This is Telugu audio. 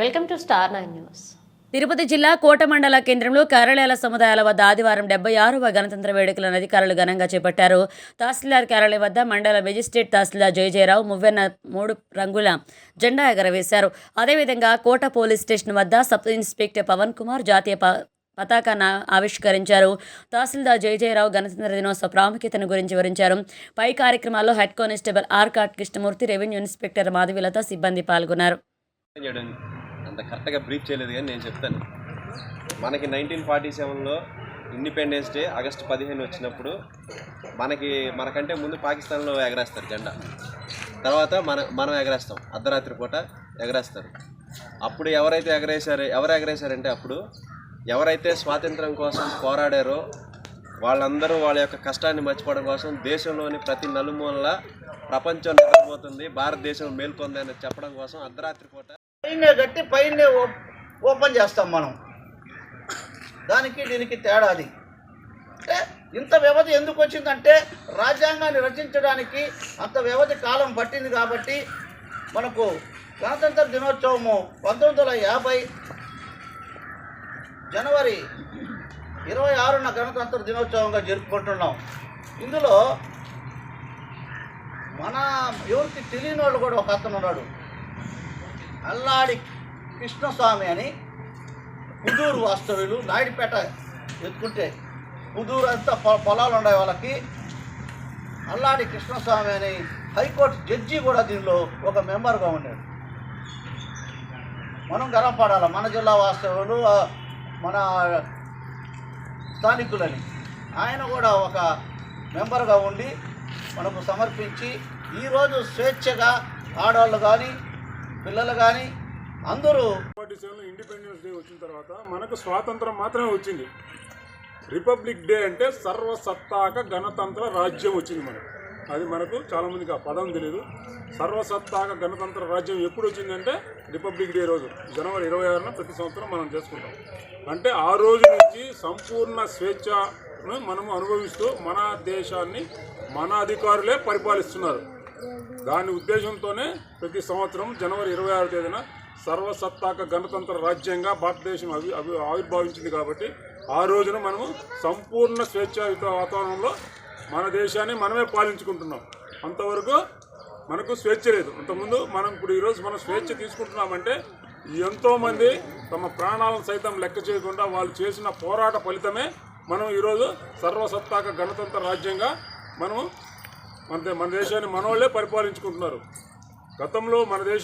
Welcome to star nine news. Tirupati జిల్లా కోట మండల కేంద్రంలో కార్యాలయాల సముదాయాల వద్ద ఆదివారం డెబ్బై ఆరవ గణతంత్ర వేడుకలను అధికారులు ఘనంగా చేపట్టారు. తహసీల్దార్ కార్యాలయం వద్ద మండల మెజిస్ట్రేట్ తహసీల్దార్ జయజయరావు మువ్వెన్న మూడు రంగుల జెండా ఎగరవేశారు. అదేవిధంగా కోట పోలీస్ స్టేషన్ వద్ద సబ్ ఇన్స్పెక్టర్ పవన్ కుమార్ జాతీయ ప పతాకాన్ని ఆవిష్కరించారు. తహసీల్దార్ జయజయరావు గణతంత్ర దినోత్సవ ప్రాముఖ్యతను గురించి వివరించారు. పై కార్యక్రమాల్లో హెడ్ కానిస్టేబుల్ ఆర్. కాట్ కృష్ణమూర్తి రెవెన్యూ ఇన్స్పెక్టర్ మాధవిలత సిబ్బంది పాల్గొన్నారు. అంత కరెక్ట్గా బ్రీఫ్ చేయలేదు కానీ నేను చెప్తాను. మనకి నైన్టీన్ ఫార్టీ సెవెన్లో ఇండిపెండెన్స్ డే ఆగస్టు పదిహేను వచ్చినప్పుడు మనకి మనకంటే ముందు పాకిస్తాన్లో ఎగరేస్తారు జెండా. తర్వాత మన మనం ఎగరేస్తాం. అర్ధరాత్రి పూట ఎగరేస్తారు. అప్పుడు ఎవరైతే ఎగరేశారు ఎవరు ఎగరేశారంటే అప్పుడు ఎవరైతే స్వాతంత్రం కోసం పోరాడారో వాళ్ళందరూ వాళ్ళ యొక్క కష్టాన్ని మర్చిపోవడం కోసం దేశంలోని ప్రతి నలుమూలల ప్రపంచం నిద్రపోతుంది భారతదేశం మేల్కొంది అని చెప్పడం కోసం అర్ధరాత్రి పూట పైన కట్టి పైన ఓపెన్ చేస్తాం మనం. దానికి దీనికి తేడా అది. అంటే ఇంత వ్యవధి ఎందుకు వచ్చిందంటే రాజ్యాంగాన్ని రచించడానికి అంత వ్యవధి కాలం పట్టింది కాబట్టి మనకు గణతంత్ర దినోత్సవము పంతొమ్మిది వందల యాభై జనవరి ఇరవై ఆరున గణతంత్ర దినోత్సవంగా జరుపుకుంటున్నాం. ఇందులో మన ఎవరికి తెలియని వాళ్ళు కూడా ఒక అతను ఉన్నాడు. అల్లాడి కృష్ణస్వామి అని పుదూరు వాస్తవ్యులు నాయుడుపేట ఎత్తుకుంటే పుదూరు అంతా పొ- పొలాలు ఉండే వాళ్ళకి. అల్లాడి కృష్ణస్వామి అని హైకోర్టు జడ్జి కూడా దీనిలో ఒక మెంబర్గా ఉన్నాడు. మనం గర్వపడాలి మన జిల్లా వాస్తవులు మన స్థానికులని. ఆయన కూడా ఒక మెంబర్గా ఉండి మనకు సమర్పించి ఈరోజు స్వేచ్ఛగా ఆడవాళ్ళు కానీ పిల్లలు కానీ అందరూ ఇండిపెండెన్స్ డే వచ్చిన తర్వాత మనకు స్వాతంత్రం మాత్రమే వచ్చింది. రిపబ్లిక్ డే అంటే సర్వసత్తాక గణతంత్ర రాజ్యం వచ్చింది మనకు. అది మనకు చాలామందికి ఆ పదం తెలియదు సర్వసత్తాక గణతంత్ర రాజ్యం ఎప్పుడు వచ్చిందంటే రిపబ్లిక్ డే రోజు జనవరి ఇరవై ఆరున ప్రతి సంవత్సరం మనం చేసుకుంటాం. అంటే ఆ రోజు నుంచి సంపూర్ణ స్వేచ్ఛను మనము అనుభవిస్తూ మన దేశాన్ని మన అధికారులే పరిపాలిస్తున్నారు. దాని ఉద్దేశంతోనే ప్రతి సంవత్సరం జనవరి ఇరవై ఆరు తేదీన సర్వసత్తాక గణతంత్ర రాజ్యంగా భారతదేశం అవి అవి ఆవిర్భావించింది కాబట్టి ఆ రోజున మనము సంపూర్ణ స్వేచ్ఛాయుత వాతావరణంలో మన దేశాన్ని మనమే పాలించుకుంటున్నాం. అంతవరకు మనకు స్వేచ్ఛ లేదు. అంతకుముందు మనం ఇప్పుడు ఈరోజు మనం స్వేచ్ఛ తీసుకుంటున్నామంటే ఎంతోమంది తమ ప్రాణాలను సైతం లెక్క చేయకుండా వాళ్ళు చేసిన పోరాట ఫలితమే మనం ఈరోజు సర్వసత్తాక గణతంత్ర రాజ్యంగా మనము మన మన దేశాన్ని మనోళ్ళే పరిపాలించుకుంటున్నారు. గతంలో మన దేశం